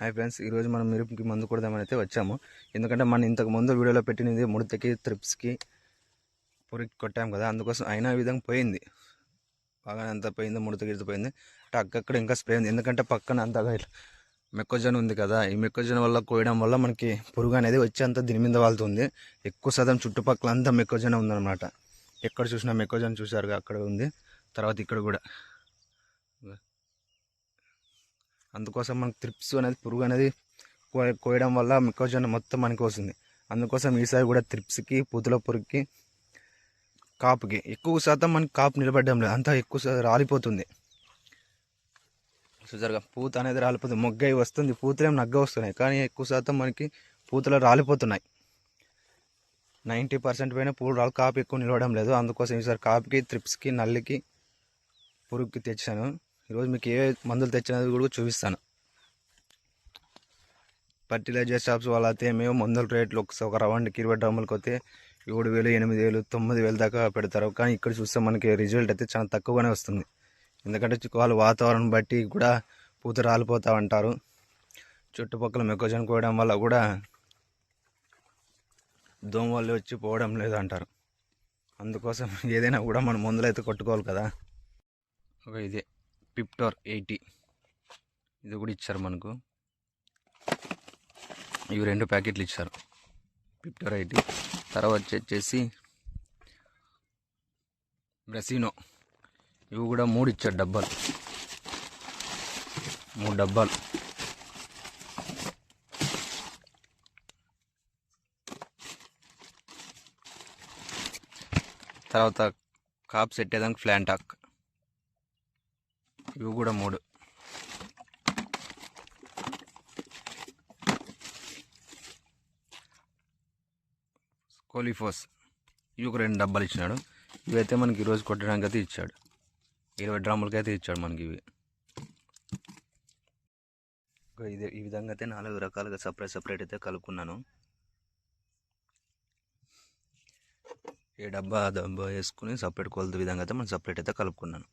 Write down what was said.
Hi friends ఈరోజు మనం మిరపకి మందు కొడదామని అయితే వచ్చాము. ఎందుకంటే మనం ఇంతకు ముందు వీడియోలో పెట్టినది ముడతకి త్రిప్స్కి పురికి కొట్టాము కదా అందుకోసం అయినా విధంగా పోయింది. బాగా అంత పోయింది ముడతకి పోయింది. అంటే అక్కడక్కడ ఇంకా స్ప్రే ఉంది. ఎందుకంటే పక్కన అంతగా ఇట్లా మెక్కజొన్న ఉంది కదా ఈ మెక్కజొన్న వల్ల కోయడం వల్ల మనకి పురుగు అనేది వచ్చి అంత దీని మీద వాళ్తుంది. ఎక్కువ శాతం చుట్టుపక్కల అంతా మెక్కజొన్న ఉందన్నమాట. ఎక్కడ చూసినా మెక్కజొన్న చూసారుగా అక్కడ ఉంది. తర్వాత ఇక్కడ కూడా. అందుకోసం మనకు త్రిప్స్ అనేది పురుగు అనేది కో- కోయడం వల్ల మొక్కజొన్న మొత్తం మనకి వస్తుంది. అందుకోసం ఈసారి కూడా త్రిప్స్కి పూతల పురుగుకి కాపుకి ఎక్కువ శాతం మనకి కాపు నిలబడడం లేదు. అంతా ఎక్కువ శాతం రాలిపోతుంది. చూసారుగా పూత అనేది రాలిపోతుంది. మొగ్గ వస్తుంది. పూతలేం నగ్గ వస్తున్నాయి. కానీ ఎక్కువ శాతం మనకి పూతలు రాలిపోతున్నాయి. నైంటీ పర్సెంట్ పైన పూలు రాలు కాపు ఎక్కువ నిలవడం లేదు. అందుకోసం ఈసారి కాపుకి త్రిప్స్కి నల్లికి పురుగుకి తెచ్చాను. ఈరోజు మీకు ఏ మందులు తెచ్చినది కూడా చూపిస్తాను. ఫర్టిలైజర్ షాప్స్ వాళ్ళ అయితే మేము మందుల రేట్లు ఒకసారి ఒక రౌండ్కి ఇరవై డ్రమ్ములకి వస్తే ఏడు వేలు ఎనిమిది వేలు తొమ్మిది వేలు దాకా పెడతారు. కానీ ఇక్కడ చూస్తే మనకి రిజల్ట్ అయితే చాలా తక్కువగానే వస్తుంది. ఎందుకంటే వాళ్ళు వాతావరణం బట్టి కూడా పూత రాలిపోతూ ఉంటారు. చుట్టుపక్కల మొక్కజొన్న కోయడం వల్ల కూడా దోమలు వచ్చి పోవడం లేదు అంటారు అందుకోసం ఏదైనా కూడా మనం మందులు అయితే కొట్టుకోవాలి కదా. ఒక ఇదే. పిప్టోర్ ఎయిటీ ఇది కూడా ఇచ్చారు మనకు. ఇవి రెండు ప్యాకెట్లు ఇచ్చారు. పిప్టోర్ ఎయిటీ తర్వాత వచ్చేసి బ్రసీనో ఇవి కూడా మూడు ఇచ్చారు డబ్బాలు. మూడు డబ్బాలు. తర్వాత కాప్ సెట్టేదానికి ఫ్లాంటాక్ ఇవి కూడా మూడు. కోలిఫోస్. ఇవి ఒక రెండు డబ్బాలు ఇచ్చినాడు. ఇవైతే మనకి ఈరోజు కొట్టడానికి అయితే ఇచ్చాడు. ఇరవై డ్రమ్ములకి అయితే ఇచ్చాడు మనకి ఇవి. ఇదే ఈ విధంగా అయితే నాలుగు రకాలుగా సపరేట్ సపరేట్ అయితే కలుపుకున్నాను. ఏ డబ్బా ఆ డబ్బా వేసుకుని సపరేట్ కొలత విధంగా అయితే మనం సపరేట్ అయితే కలుపుకున్నాను.